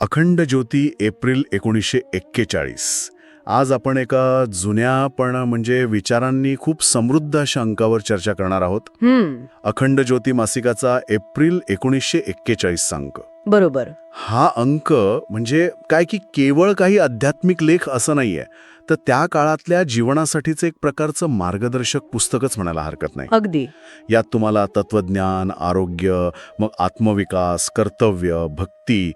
अखंड ज्योती एप्रिल एकोणीसशे एक्केचाळीस. आज आपण एका जुन्या पण म्हणजे विचारांनी खूप समृद्ध अशा अंकावर चर्चा करणार आहोत. अखंड ज्योती मासिकाचा एप्रिल एकोणीसशे एक्केचाळीसचा अंक. बरोबर. हा अंक म्हणजे काय की केवळ काही आध्यात्मिक लेख असं नाहीये तर त्या काळातल्या जीवनासाठीचं एक प्रकारचं मार्गदर्शक पुस्तकच म्हणायला हरकत नाही. अगदी. यात तुम्हाला तत्वज्ञान आरोग्य मग आत्मविकास कर्तव्य भक्ती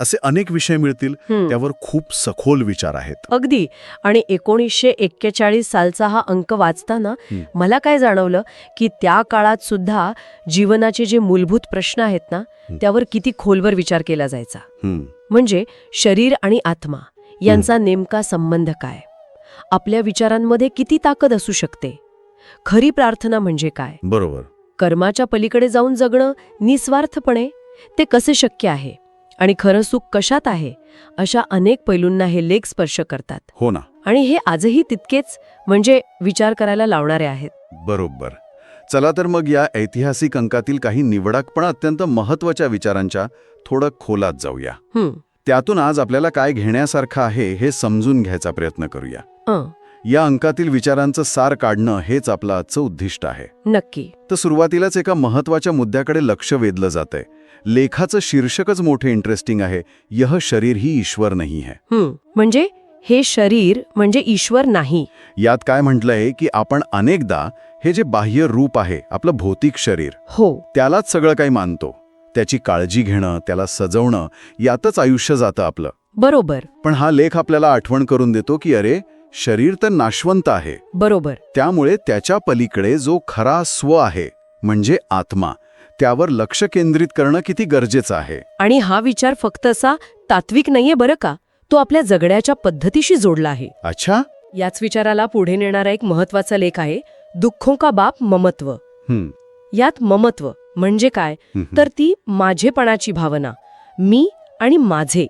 असे अनेक विषय मिळतील. त्यावर खूप सखोल विचार आहेत. अगदी. आणि एकोणीसशे एक्केचाळीस सालचा हा अंक वाचताना. मला काय जाणवलं की त्या काळात सुद्धा जीवनाचे जे मूलभूत प्रश्न आहेत ना. त्यावर किती खोलवर विचार केला जायचा. म्हणजे शरीर आणि आत्मा यांचा नेमका संबंध काय? आपल्या विचारांमध्ये किती ताकद असू शकते? खरी प्रार्थना म्हणजे काय? बरोबर. कर्माच्या पलीकडे जाऊन जगणं निस्वार्थपणे ते कसे शक्य आहे? आणि खरं सुख कशात आहे अशा अनेक पैलूंना हे लेख स्पर्श करतात. हो ना. आणि हे आजही तितकेच म्हणजे विचार करायला लावणारे आहेत. बरोबर. चला तर मग या ऐतिहासिक अंकातील काही निवडक पण अत्यंत महत्त्वाच्या विचारांच्या थोडं खोलात जाऊया. त्यातून आज आपल्याला काय घेण्यासारखं आहे हे समजून घ्यायचा प्रयत्न करूया. या अंकातील विचारांचं सार काढणं हेच आपलं आजचं उद्दिष्ट आहे. नक्की. तर सुरुवातीलाच एका महत्त्वाच्या मुद्द्याकडे लक्ष वेधलं जातंय. लेखाचं शीर्षकच मोठे इंटरेस्टिंग आहे. यह शरीर ही ईश्वर नाही है. हं, म्हणजे हे शरीर म्हणजे ईश्वर नाही. यात काय म्हटलंय की आपण अनेकदा हे जे बाह्य रूप आहे आपलं भौतिक शरीर हो. त्यालाच सगळं काही मानतो. त्याची काळजी घेणं त्याला सजवणं यातच आयुष्य जातं आपलं. बरोबर. पण हा लेख आपल्याला आठवण करून देतो की अरे शरीर तर नाशवंत आहे. बरोबर. त्यामुळे त्याच्या पलीकडे जो खरा स्व आहे म्हणजे आत्मा त्यावर लक्ष केंद्रित करणं किती गरजेचं आहे. आणि हा विचार फक्त असा तात्विक नाहीये बरं का? तो आपल्या जगण्याच्या पद्धतीशी जोडला आहे. अच्छा? याच विचाराला पुढे नेणारा एक महत्त्वाचा लेख आहे दुःखों का बाप ममत्व. हं, यात ममत्व म्हणजे काय? तर ती माझेपणाची भावना मी आणि माझे.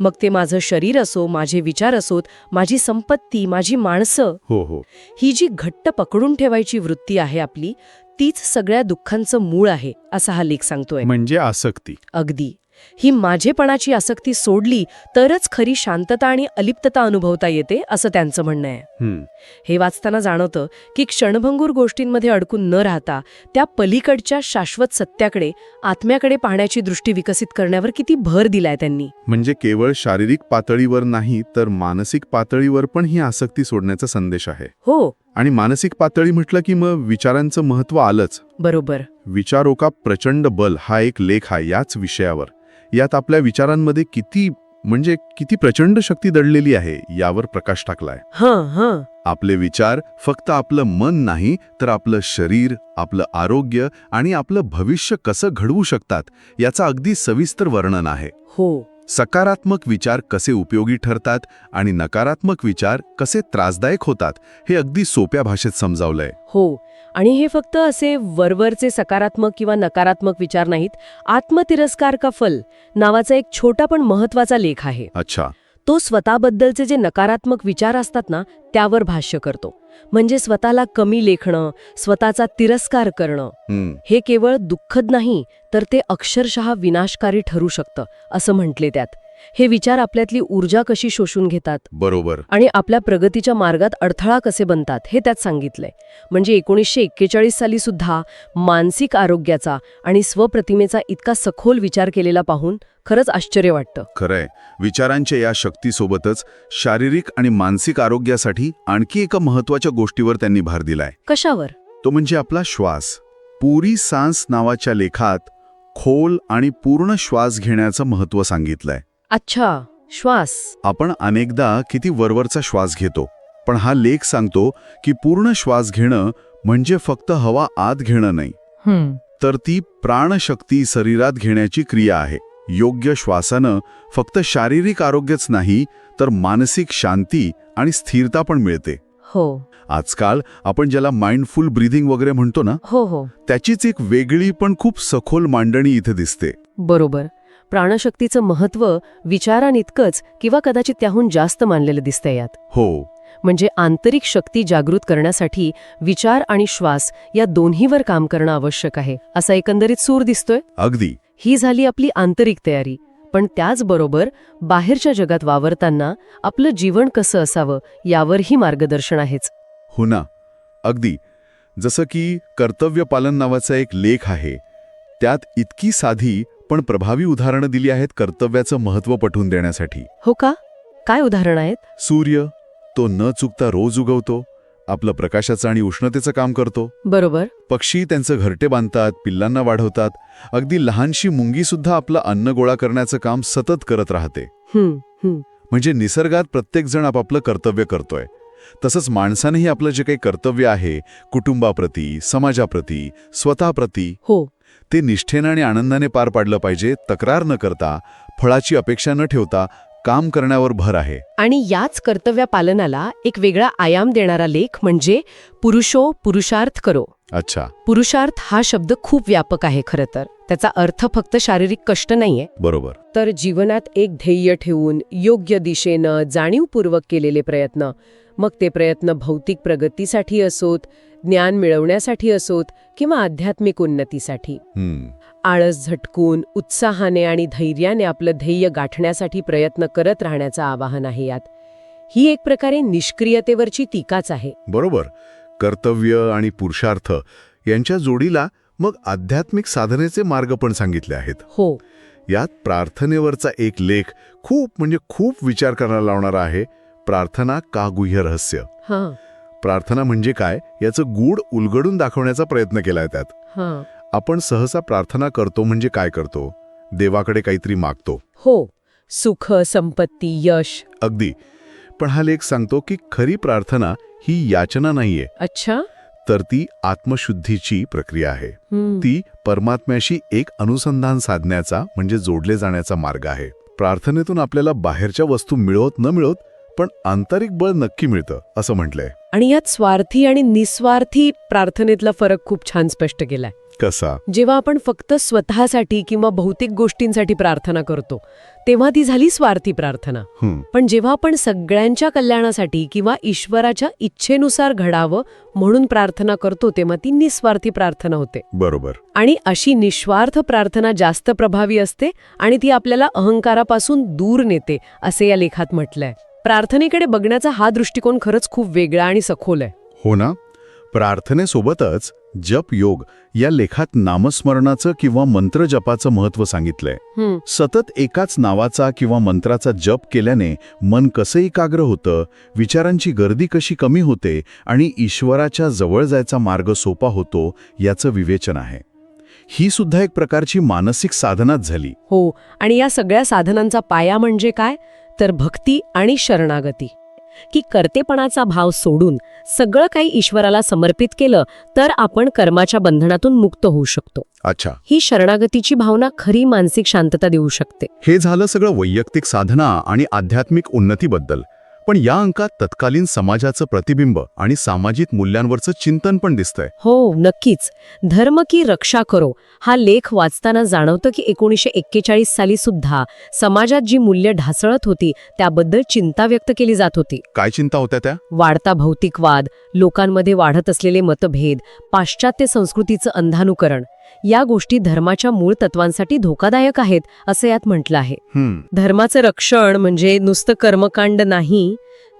मग ते माझं शरीर असो माझे विचार असोत माझी संपत्ती माझी माणसं. हो हो. ही जी घट्ट पकडून ठेवायची वृत्ती आहे आपली तीच सगळ्या दुःखांचं मूळ आहे असा हा लेख सांगतोय. म्हणजे आसक्ती. अगदी. ही माझेपणाची आसक्ती सोडली तरच खरी शांतता आणि अलिप्तता अनुभवता येते असं त्यांचं म्हणणं आहे. हं, हे वाचताना जाणवतं की क्षणभंगूर गोष्टींमध्ये अडकून न राहता त्या पलीकडच्या शाश्वत सत्याकडे आत्म्याकडे पाहण्याची दृष्टी विकसित करण्यावर किती भर दिलाय त्यांनी. म्हणजे केवळ शारीरिक पातळीवर नाही तर मानसिक पातळीवर पण ही आसक्ती सोडण्याचा संदेश आहे. हो आणि मानसिक पातळी म्हटलं की मग विचारांचं महत्त्व आलंच. बरोबर. विचारो का प्रचंड बल हा एक लेख आहे याच विषयावर. यात आपल्या विचारांमध्ये किती म्हणजे किती प्रचंड शक्ती दडलेली आहे यावर प्रकाश टाकलाय. हं हं. आपले विचार फक्त आपलं मन नाही तर आपलं शरीर आपलं आरोग्य आणि आपलं भविष्य कसं घडवू शकतात याचं अगदी सविस्तर वर्णन आहे. हो. सकारात्मक विचार कसे उपयोगी ठरतात आणि नकारात्मक विचार कसे त्रासदायक होतात हे अगदी सोप्या भाषेत समजावलंय. हो आणि हे फक्त असे वरवरचे सकारात्मक किंवा नकारात्मक विचार नाहीत आत्मतिरस्कार का फल नावाचा एक छोटा पण महत्त्वाचा लेख आहे. अच्छा. तो स्वतःबद्दलचे जे नकारात्मक विचार असतात ना त्यावर भाष्य करतो. म्हणजे स्वतःला कमी लेखणं स्वतःचा तिरस्कार करणं हं, केवळ दुःखद नाही तर ते अक्षरशः विनाशकारी ठरू शकतं असं म्हटले त्यात. हे विचार आपल्यातली ऊर्जा कशी शोषून घेतात? बरोबर. आणि आपल्या प्रगतीच्या मार्गात अडथळा कसे बनतात हे त्यात सांगितलंय. म्हणजे एकोणीसशे एक्केचाळीस साली सुद्धा मानसिक आरोग्याचा आणि स्वप्रतिमेचा इतका सखोल विचार केलेला पाहून खरंच आश्चर्य वाटतं. खरंय. विचारांच्या या शक्तीसोबतच शारीरिक आणि मानसिक आरोग्यासाठी आणखी एका महत्त्वाच्या गोष्टीवर त्यांनी भर दिलाय. कशावर? तो म्हणजे आपला श्वास. पुरी सांस नावाच्या लेखात खोल आणि पूर्ण श्वास घेण्याचं महत्त्व सांगितलंय. अच्छा श्वास. आपण अनेकदा किती वरवरचा श्वास घेतो पण हा लेख सांगतो की पूर्ण श्वास घेणं म्हणजे फक्त हवा आत घेणं नाही. तर ती प्राणशक्ती शरीरात घेण्याची क्रिया आहे. योग्य श्वासानं फक्त शारीरिक आरोग्यच नाही तर मानसिक शांती आणि स्थिरता पण मिळते. हो. आजकाल आपण ज्याला माइंडफुल ब्रीदिंग वगैरे म्हणतो ना हो हो. त्याचीच एक वेगळी पण खूप सखोल मांडणी इथे दिसते. बरोबर. प्राणशक्तीचं महत्त्व विचारांइतकंच किंवा कदाचित त्याहून जास्त मानलेलं दिसतंय यात. हो. म्हणजे आंतरिक शक्ती जागृत करण्यासाठी विचार आणि श्वास या दोन्हीवर काम करणं आवश्यक आहे असा एकंदरीत सूर दिसतोय? अगदी. ही झाली आपली आंतरिक तयारी. पण त्याचबरोबर बाहेरच्या जगात वावरताना आपलं जीवन कसं असावं यावरही मार्गदर्शन आहेच. हो ना. अगदी. जसं की कर्तव्य पालन नावाचा एक लेख आहे. त्यात इतकी साधी पण प्रभावी उदाहरणं दिली आहेत कर्तव्याचं महत्त्व पटवून देण्यासाठी. हो का? काय उदाहरण आहेत? सूर्य तो न चुकता रोज उगवतो आपलं प्रकाशाचं आणि उष्णतेचं काम करतो. बरोबर. पक्षी त्यांचं घरटे बांधतात पिल्लांना वाढवतात अगदी लहानशी मुंगी सुद्धा आपलं अन्न गोळा करण्याचं काम सतत करत राहते. म्हणजे निसर्गात प्रत्येकजण आपापलं कर्तव्य करतोय. तसंच माणसानेही आपलं जे काही कर्तव्य आहे कुटुंबाप्रती समाजाप्रती स्वतःप्रती हो. ते निष्ठेनं आणि आनंदाने पार पाडलं पाहिजे तक्रार न करता फळाची अपेक्षा न ठेवता काम करण्यावर भर आहे. आणि याच कर्तव्य पालनाला एक वेगळा आयाम देणारा लेख म्हणजे पुरुषो पुरुषार्थ करो. अच्छा. पुरुषार्थ हा शब्द खूप व्यापक आहे खरं तर. त्याचा अर्थ फक्त शारीरिक कष्ट नाहीये. बरोबर. तर जीवनात एक ध्येय ठेवून योग्य दिशेनं जाणीवपूर्वक केलेले प्रयत्न मग ते प्रयत्न भौतिक प्रगतीसाठी असोत ज्ञान मिळवण्यासाठी असोत किंवा आध्यात्मिक उन्नतीसाठी. हम्म. आळस झटकून उत्साहाने आणि धैर्याने आपलं ध्येय गाठण्यासाठी प्रयत्न करत राहण्याचं आवाहन आहे यात. ही एक प्रकारे निष्क्रियतेवरची टीकाच आहे. बरोबर. कर्तव्य आणि पुरुषार्थ यांच्या जोडीला मग आध्यात्मिक साधनेचे मार्ग पण सांगितले आहेत. हो. यात प्रार्थनेवरचा एक लेख खूप म्हणजे खूप विचार करायला लावणारा आहे. प्रार्थना का गुह्य रहस्य? हां. प्रार्थना म्हणजे काय? याचं गूढ उलगडून दाखवण्याचा प्रयत्न केलाय त्यात. हां. आपण सहसा प्रार्थना करतो म्हणजे काय करतो? देवाकडे काहीतरी मागतो. हो. सुख संपत्ती यश. अगदी. पण हा लेख सांगतो की खरी प्रार्थना ही याचना नाहीये. अच्छा. तर ती आत्मशुद्धीची प्रक्रिया आहे. ती परमात्म्याशी एक अनुसंधान साधण्याचा म्हणजे जोडले जाण्याचा मार्ग आहे प्रार्थनेतून आपल्याला बाहेरच्या वस्तू मिळवत न मिळवत पण आंतरिक बळ नक्की मिळतं असं म्हटलंय. आणि यात स्वार्थी आणि निस्वार्थी प्रार्थनेतला फरक खूप छान स्पष्ट केलाय. कसा? जेव्हा आपण फक्त स्वतःसाठी किंवा भौतिक गोष्टींसाठी प्रार्थना करतो तेव्हा ती झाली स्वार्थी प्रार्थना. पण जेव्हा आपण सगळ्यांच्या कल्याणासाठी किंवा ईश्वराच्या इच्छेनुसार घडावं म्हणून प्रार्थना करतो तेव्हा ती निस्वार्थी प्रार्थना होते. बरोबर. आणि अशी निस्वार्थ प्रार्थना जास्त प्रभावी असते आणि ती आपल्याला अहंकारापासून दूर नेते असे या लेखात म्हटलंय. प्रार्थनेकडे बघण्याचा हा दृष्टिकोन खरंच खूप वेगळा आणि सखोल आहे. हो ना? प्रार्थनेसोबतच जप योग या लेखात नामस्मरणाचं किंवा मंत्र जपाचं महत्त्व सांगितलंय. सतत एकाच नावाचा किंवा मंत्राचा जप केल्याने मन कसं एकाग्र होतं विचारांची गर्दी कशी कमी होते आणि ईश्वराच्या जवळ जायचा मार्ग सोपा होतो याचं विवेचन आहे. ही सुद्धा एक प्रकारची मानसिक साधनाच झाली. हो आणि या सगळ्या साधनांचा पाया म्हणजे काय? तर भक्ती आणि शरणागती. की कर्तेपणाचा भाव सोडून सगळं काही ईश्वराला समर्पित केलं तर आपण कर्माच्या बंधनातून मुक्त होऊ शकतो. अच्छा. ही शरणागतीची भावना खरी मानसिक शांतता देऊ शकते. हे झालं सगळं वैयक्तिक साधना आणि आध्यात्मिक उन्नतीबद्दल. पण या अंकात तत्कालीन समाजाचं प्रतिबिंब आणि सामाजिक मूल्यांवरचं चिंतन पण दिसतंय. हो नक्कीच. धर्म की रक्षा करो. हा लेख वाचताना जाणवतं की एकोणीसशे एक्केचाळीस साली सुद्धा समाजात जी मूल्य ढासळत होती त्याबद्दल चिंता व्यक्त केली जात होती. काय चिंता होत्या त्या? वाढता भौतिकवाद लोकांमध्ये वाढत असलेले मतभेद पाश्चात्य संस्कृतीचं अंधानुकरण या गोष्टी धर्माच्या मूळ तत्वांसाठी धोकादायक आहेत असं यात म्हटलं आहे. धर्माचं रक्षण म्हणजे नुसतं कर्मकांड नाही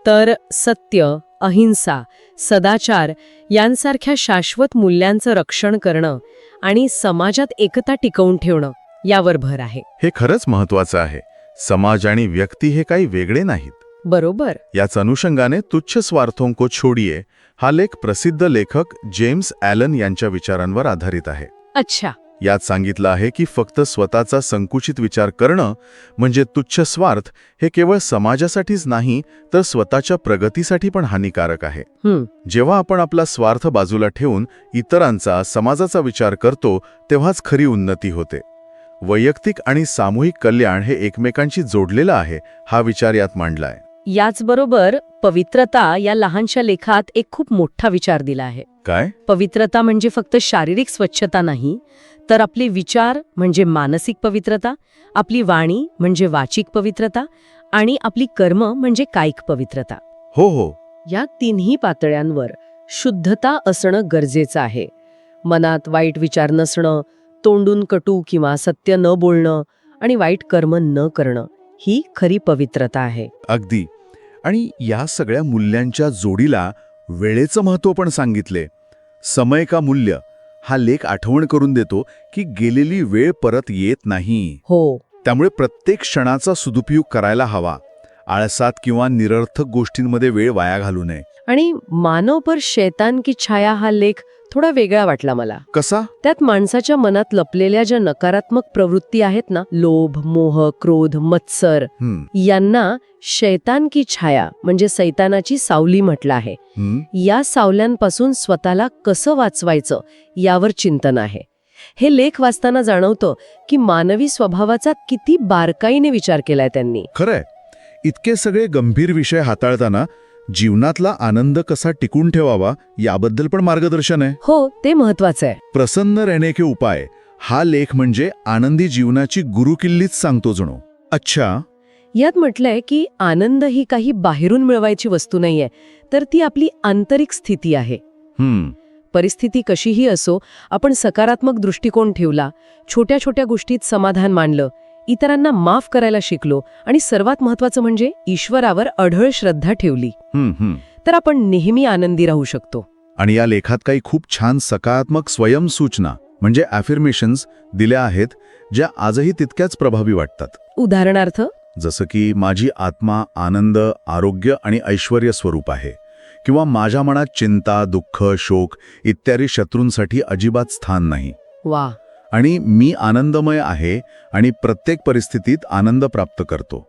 तर सत्य अहिंसा सदाचार यांसारख्या शाश्वत मूल्यांचं रक्षण करणं आणि समाजात एकता टिकवून ठेवणं यावर भर आहे. हे खरंच महत्वाचं आहे. समाज आणि व्यक्ती हे काही वेगळे नाहीत. बरोबर. याच अनुषंगाने तुच्छ स्वार्थों को छोडिये हा लेख प्रसिद्ध लेखक जेम्स ॲलन यांच्या विचारांवर आधारित आहे. अच्छा. यात सांगितलं आहे की फक्त स्वतःचा संकुचित विचार करणं म्हणजे तुच्छ स्वार्थ हे केवळ समाजासाठीच नाही तर स्वतःच्या प्रगतीसाठी पण हानिकारक आहे. हं, जेव्हा आपण आपला स्वार्थ बाजूला ठेवून इतरांचा समाजाचा विचार करतो तेव्हाच खरी उन्नती होते. वैयक्तिक आणि सामूहिक कल्याण हे एकमेकांशी जोडलेलं आहे हा विचार यात मांडलाय. याचबरोबर पवित्रता या लहानशा लेखात एक खूप मोठा विचार दिला आहे. काय? पवित्रता म्हणजे फक्त शारीरिक स्वच्छता नाही तर आपले विचार म्हणजे मानसिक पवित्रता आपली वाणी म्हणजे वाचिक पवित्रता आणि आपली कर्म म्हणजे कायिक पवित्रता. हो हो. या तिन्ही पातळ्यांवर शुद्धता असणं गरजेचं आहे. मनात वाईट विचार नसणं तोंडून कटू किंवा सत्य न बोलणं आणि वाईट कर्म न करणं ही खरी पवित्रता आहे. अगदी. आणि या सगळ्या मूल्यांच्या जोडीला वेळेचं महत्त्व पण सांगितले. समय का मूल्य? हा लेख आठवण करून देतो की गेलेली वेळ परत येत नाही. हो. त्यामुळे प्रत्येक क्षणाचा सदुपयोग करायला हवा. आळसात किंवा निरर्थक गोष्टींमध्ये वेळ वाया घालू नये. आणि मानव पर शैतान की छाया हा लेख थोडा वेगळा वाटला मला. कसा? त्यात माणसाच्या मनात लपलेल्या ज्या नकारात्मक प्रवृत्ती आहेत ना लोभ मोह क्रोध मत्सर यांना शैतान की छाया म्हणजे सैतानाची सावली म्हटलं आहे. या सावल्यांपासून स्वतःला कसं वाचवायचं यावर चिंतन आहे. हे लेख वाचताना जाणवतं की मानवी स्वभावाचा किती बारकाईने विचार केलाय त्यांनी. खरंय. इतके सगळे गंभीर विषय हाताळताना जीवनातला आनंद कसा टिकून ठेवावा याबद्दल पण मार्गदर्शन आहे. हो ते महत्वाचं आहे. प्रसन्न के उपाय. हा लेख म्हणजे आनंदी जीवनाची गुरुकिल्लीच सांगतो जणू. अच्छा. यात म्हटलंय की आनंद ही काही बाहेरून मिळवायची वस्तू नाहीये तर ती आपली आंतरिक स्थिती आहे. हम्म. परिस्थिती कशीही असो आपण सकारात्मक दृष्टिकोन ठेवला छोट्या छोट्या गोष्टीत समाधान मानलं इतरांना माफ करायला शिकलो आणि सर्वात महत्वाचं म्हणजे ईश्वरावर अढळ श्रद्धा ठेवली. तर आपण नेहमी आनंदी राहू शकतो. आणि या लेखात काही खूप छान सकारात्मक स्वयंसूचना म्हणजे अफिर्मेशन्स दिल्या आहेत ज्या आजही तितक्याच प्रभावी वाटतात. उदाहरणार्थ? जसं की माझी आत्मा आनंद आरोग्य आणि ऐश्वर स्वरूप आहे किंवा माझ्या मनात चिंता दुःख शोक इत्यादी शत्रूंसाठी अजिबात स्थान नाही. वा. आणि मी आनंदमय आहे आणि प्रत्येक परिस्थितीत आनंद प्राप्त करतो.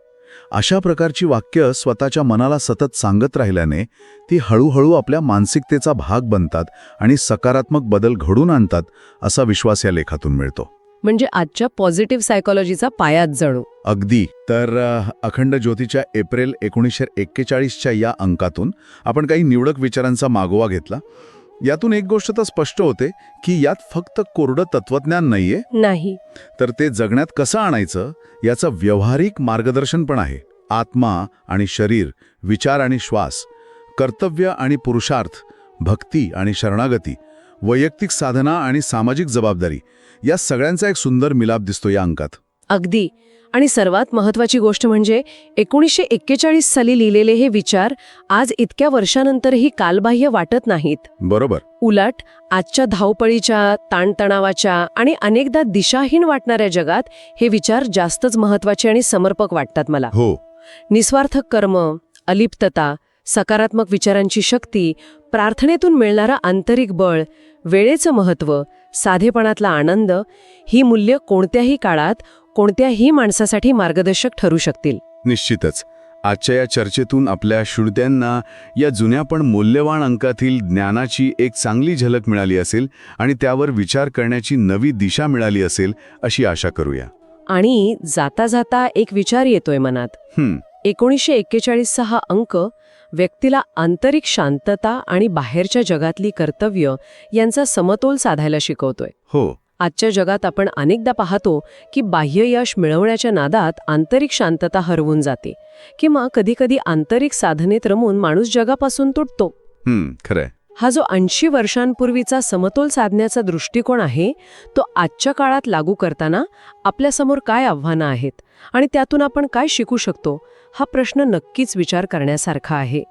अशा प्रकारची वाक्य स्वतःच्या मनाला सतत सांगत राहिल्याने ती हळूहळू आपल्या मानसिकतेचा भाग बनतात आणि सकारात्मक बदल घडून आणतात असा विश्वास या लेखातून मिळतो. म्हणजे आजच्या पॉझिटिव्ह सायकोलॉजीचा पायात जणू. अगदी. तर अखंड ज्योतीच्या एप्रिल एकोणीसशे एक्केचाळीसच्या या अंकातून आपण काही निवडक विचारांचा मागोवा घेतला. यातून एक गोष्ट तर स्पष्ट होते की यात फक्त कोरडं तत्वज्ञान नाहीये. नाही. तर ते जगण्यात कसं आणायचं याचं व्यावहारिक मार्गदर्शन पण आहे. आत्मा आणि शरीर विचार आणि श्वास कर्तव्य आणि पुरुषार्थ भक्ती आणि शरणागती वैयक्तिक साधना आणि सामाजिक जबाबदारी या सगळ्यांचा एक सुंदर मिलाप दिसतो या अंकात. अगदी. आणि सर्वात महत्वाची गोष्ट म्हणजे एकोणीसशे एक्केचाळीस साली लिहिलेले हे विचार आज इतक्या वर्षानंतरही कालबाह्य वाटत नाहीत. बरोबर. उलट आजच्या धावपळीच्या ताणतणावाच्या आणि अनेकदा दिशाहीन वाटणाऱ्या जगात हे विचार जास्तच महत्त्वाचे आणि समर्पक वाटतात मला. हो. निस्वार्थ कर्म अलिप्तता सकारात्मक विचारांची शक्ती प्रार्थनेतून मिळणारं आंतरिक बळ वेळेचं महत्त्व साधेपणातला आनंद ही मूल्य कोणत्याही काळात कोणत्याही माणसासाठी मार्गदर्शक ठरू शकतील. निश्चितच. आजच्या या चर्चेतून आपल्या श्रोत्यांना या जुन्या पण मूल्यवान अंकातील ज्ञानाची एक चांगली झलक मिळाली असेल आणि त्यावर विचार करण्याची नवी दिशा मिळाली असेल अशी आशा करूया. आणि जाता जाता एक विचार येतोय मनात. एकोणीसशे एक्केचाळीसचा हा अंक व्यक्तीला आंतरिक शांतता आणि बाहेरच्या जगातली कर्तव्य यांचा समतोल साधायला शिकवतोय. हो. आजच्या जगात आपण अनेकदा पाहतो की बाह्य यश मिळवण्याच्या नादात आंतरिक शांतता हरवून जाते. किंवा कधीकधी आंतरिक साधनेत रमून माणूस जगापासून तुटतो. खरंय. हा जो ऐंशी वर्षांपूर्वीचा समतोल साधण्याचा दृष्टिकोन आहे तो आजच्या काळात लागू करताना आपल्यासमोर काय आव्हानं आहेत आणि त्यातून आपण काय शिकू शकतो हा प्रश्न नक्कीच विचार करण्यासारखा आहे.